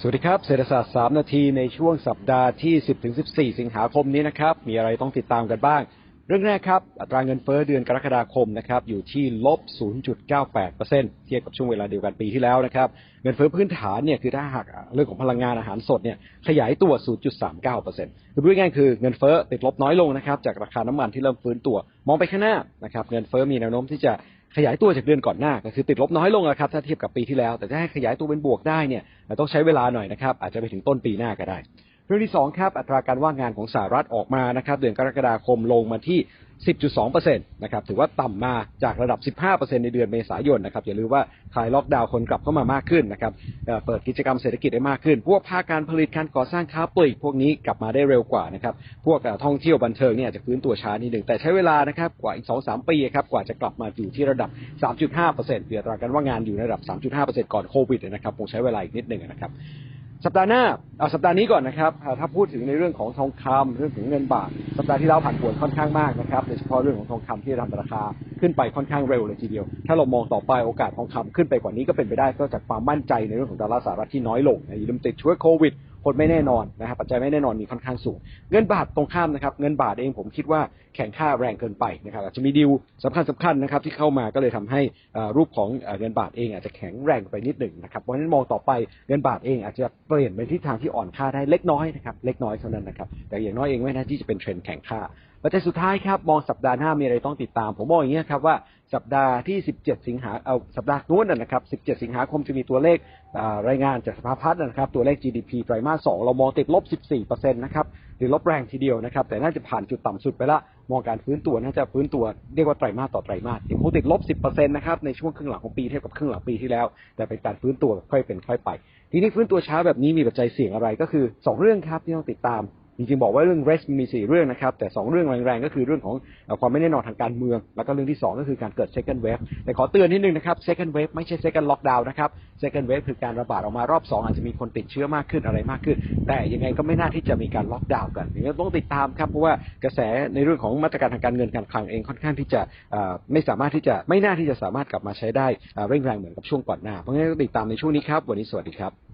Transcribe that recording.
สวัสดีครับ เศรษฐศาสตร์ 3 นาทีในช่วงสัปดาห์ที่ 10-14 สิงหาคมนี้นะครับ มีอะไรต้องติดตามกันบ้าง เรื่องแรกครับ อัตราเงินเฟ้อเดือนกรกฎาคมนะครับอยู่ที่ลบ 0.98%เทียบกับช่วงเวลาเดียวกันปีที่แล้วนะครับ เงินเฟ้อพื้นฐานเนี่ยคือถ้าหากเรื่องของพลังงานอาหารสดเนี่ยขยายตัว 0.39%คือพูดง่ายๆคือเงินเฟ้อติดลบน้อยลงนะครับจากราคาน้ำมันที่เริ่มฟื้นตัว มองไปข้างหน้านะครับเงินเฟ้อมีแนวโน้มที่จะขยายตัวจากเดือนก่อนหน้าก็คือติดลบน้อยลงนะครับถ้าเทียบกับปีที่แล้ว แต่ถ้าให้ขยายตัวเป็นบวกได้เนี่ยต้องใช้เวลาหน่อยนะครับอาจจะไปถึงต้นปีหน้าก็ได้ เรื่องที่สองครับอัตราการว่างงานของสหรัฐออกมานะครับ เดือนกรกฎาคมลงมาที่ 10.2%นะครับถือว่าต่ำมาจากระดับ 15%ในเดือนเมษายนนะครับอย่าลืมว่าคลายล็อกดาวน์คนกลับเข้ามามากขึ้นนะครับเปิดกิจกรรมเศรษฐกิจได้มากขึ้น พวกภาคการผลิตการก่อสร้างค้าปลีกพวกนี้กลับมาได้เร็วกว่านะครับพวกท่องเที่ยวบันเทิงเนี่ยจะฟื้นตัวช้านิดหนึ่งแต่ใช้เวลานะครับกว่าอีก 2-3 ปีครับกว่าจะกลับมาอยู่ที่ระดับ 3.5%เดือนอัตราการว่างงานอยู่ในระดับ 3.5%ก่อนโควิดนะครับคงใช้เวลาอีกนิดหนึ่งนะครับ สัปดาห์หน้าเอาสัปดาห์นี้ก่อนนะครับ ถ้าพูดถึงในเรื่องของทองคำเรื่องของเงินบาท สัปดาห์ที่แล้วผ่านผวนค่อนข้างมากนะครับโดยเฉพาะเรื่องของทองคำที่ทำราคาขึ้นไปค่อนข้างเร็วเลยทีเดียว ถ้าเรามองต่อไปโอกาสทองคำขึ้นไปกว่านี้ก็เป็นไปได้ก็จากความมั่นใจในเรื่องของดอลลาร์สหรัฐที่น้อยลงอย่าลืมติดช่วยโควิด คนไม่แน่นอนนะครับปัจจัยไม่แน่นอนมีค่อนข้างสูง เงินบาทตรงข้ามนะครับ เงินบาทเองผมคิดว่าแข่งค่าแรงเกินไปนะครับอาจจะมีดิวสำคัญสำคัญนะครับที่เข้ามาก็เลยทำให้รูปของเงินบาทเองอาจจะแข็งแรงไปนิดหนึ่งนะครับเพราะฉะนั้นมองต่อไปเงินบาทเองอาจจะเปลี่ยนไปทิศทางที่อ่อนค่าได้เล็กน้อยนะครับเล็กน้อยเท่านั้นนะครับแต่อย่างน้อยเองไม่น่าที่จะเป็นเทรนด์แข่งค่าปัจจัยสุดท้ายครับมองสัปดาห์หน้ามีอะไรต้องติดตาม ผมมองอย่างนี้ครับว่าสัปดาห์ที่ 17 สิงหาเอาสัปดาห์นู้นนะครับ 17 สิงหาคมจะมีตัวเลขรายงานจากสภาพัฒน์นะครับ ตัวเลข GDP ไตรมาส 2 เรามองติดลบ 14%นะครับหรือลบแรงทีเดียวนะครับ แต่น่าจะผ่านจุดต่ำสุดไปละ มองการฟื้นตัวน่าจะฟื้นตัวเรียกว่าไตรมาสต่อไตรมาสยังคงติดลบ 10%นะครับในช่วงครึ่งหลังของปีเทียบกับครึ่งหลังปีที่แล้ว แต่เป็นการฟื้นตัวค่อยเป็นค่อยไป ทีนี้ฟื้นตัวช้าแบบนี้มีปัจจัยเสี่ยงอะไรก็คือ 2 เรื่องครับที่ต้องติดตาม จริงๆบอกว่าเรื่อง rest มีสี่เรื่องนะครับ แต่2เรื่องแรงๆก็คือเรื่องของความไม่แน่นอนทางการเมือง แล้วก็เรื่องที่2ก็คือการเกิด second wave แต่ขอเตือนนิดนึงนะครับ second wave ไม่ใช่ second lockdown นะครับ second wave คือการระบาดออกมารอบ2อาจจะมีคนติดเชื้อมากขึ้นอะไรมากขึ้น แต่ยังไงก็ไม่น่าที่จะมีการล็อกดาวน์กันอย่างนี้ต้องติดตามครับเพราะว่ากระแสในเรื่องของมาตรการทางการเงินการคลังเองค่อนข้างที่จะไม่สามารถที่จะไม่น่าที่จะสามารถกลับมาใช้ได้เร่งแรงเหมือนกับช่วงก่อนหน้าเพราะงั้นต้องติดตามในช่วงนี้ครับวันนี้สวัสดีครับ